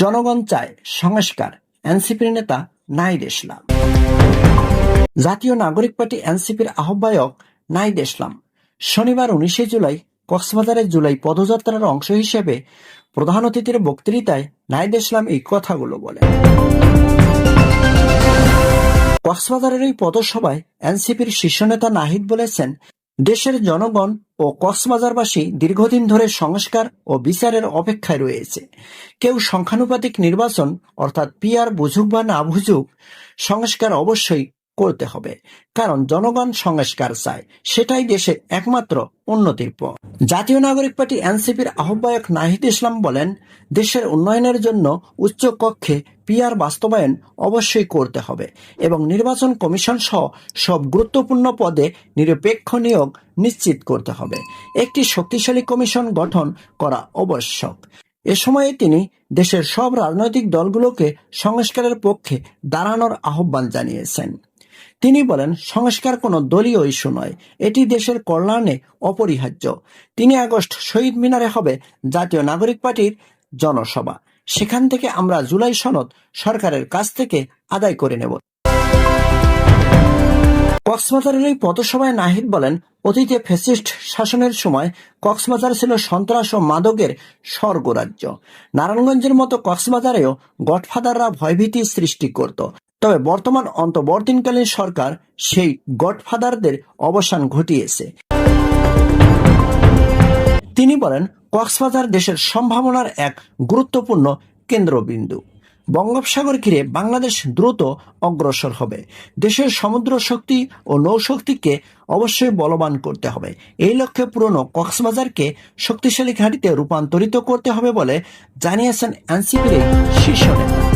জনগণ চায় সংস্কার। এনসিপির নেতা নাইদ ইসলাম। জাতীয় নাগরিক পার্টি এনসিপির আহ্বায়ক নাইদ ইসলাম। শনিবার উনিশে জুলাই কক্সবাজারের জুলাই পদযাত্রার অংশ হিসেবে প্রধান অতিথির বক্তৃতায় নাইদ ইসলাম এই কথাগুলো বলেন। কক্সবাজারের এই পদসভায় এনসিপির শীর্ষ নেতা নাহিদ বলেছেন দেশের জনগণ ও কক্সবাজারবাসী দীর্ঘদিন ধরে সংস্কার ও বিচারের অপেক্ষায় রয়েছে। কেউ সংখ্যানুপাতিক নির্বাচন, অর্থাৎ পিয়ার বুঝুক বা না বুঝুক, সংস্কার অবশ্যই করতে হবে। কারণ জনগণ সংস্কার চায়। সেটাই দেশের একমাত্র উন্নতির পথ। জাতীয় নাগরিক পার্টি এনসিপির আহ্বায়ক নাহিদ ইসলাম বলেন, দেশের উন্নয়নের জন্য উচ্চ কক্ষে পিয়ার বাস্তবায়ন অবশ্যই করতে হবে এবং নির্বাচন কমিশন সহ সব গুরুত্বপূর্ণ পদে নিরপেক্ষ নিয়োগ নিশ্চিত করতে হবে। একটি শক্তিশালী কমিশন গঠন করা আবশ্যক। এ সময়ে তিনি দেশের সব রাজনৈতিক দলগুলোকে সংস্কারের পক্ষে দাঁড়ানোর আহ্বান জানিয়েছেন। তিনি বলেন, সংস্কার কোনো দলীয় ইস্যু নয়। এটি দেশের কল্যাণে অপরিহার্য। তিন আগস্ট শহীদ মিনারে হবে জাতীয় নাগরিক পার্টির জনসভা। সেখান থেকে আমরা জুলাই সনদ সরকারের কাছ থেকে আদায় করে নেব। কক্সবাজারের এই পথসভায় নাহিদ বলেন, অতীতে ফ্যাসিস্ট শাসনের সময় কক্সবাজার ছিল সন্ত্রাস ও মাদকের স্বর্গরাজ্য। নারায়ণগঞ্জের মতো কক্সবাজারেও গডফাদাররা ভয়ভীতি সৃষ্টি করত। তবে বর্তমান অন্তর্বর্তীকালীন সরকার সেই গডফাদারদের অবসান ঘটিয়েছে। তিনি বলেন, কক্সবাজার দেশের সম্ভাবনার এক গুরুত্বপূর্ণ কেন্দ্রবিন্দু। বঙ্গোপসাগর ঘিরে বাংলাদেশ দ্রুত অগ্রসর হবে। দেশের সমুদ্র শক্তি ও নৌশক্তিকে অবশ্যই বলবান করতে হবে। এই লক্ষ্যে পুরনো কক্সবাজারকে শক্তিশালী ঘাঁটিতে রূপান্তরিত করতে হবে বলে জানিয়েছেন এনসিপির শীর্ষ নেতা।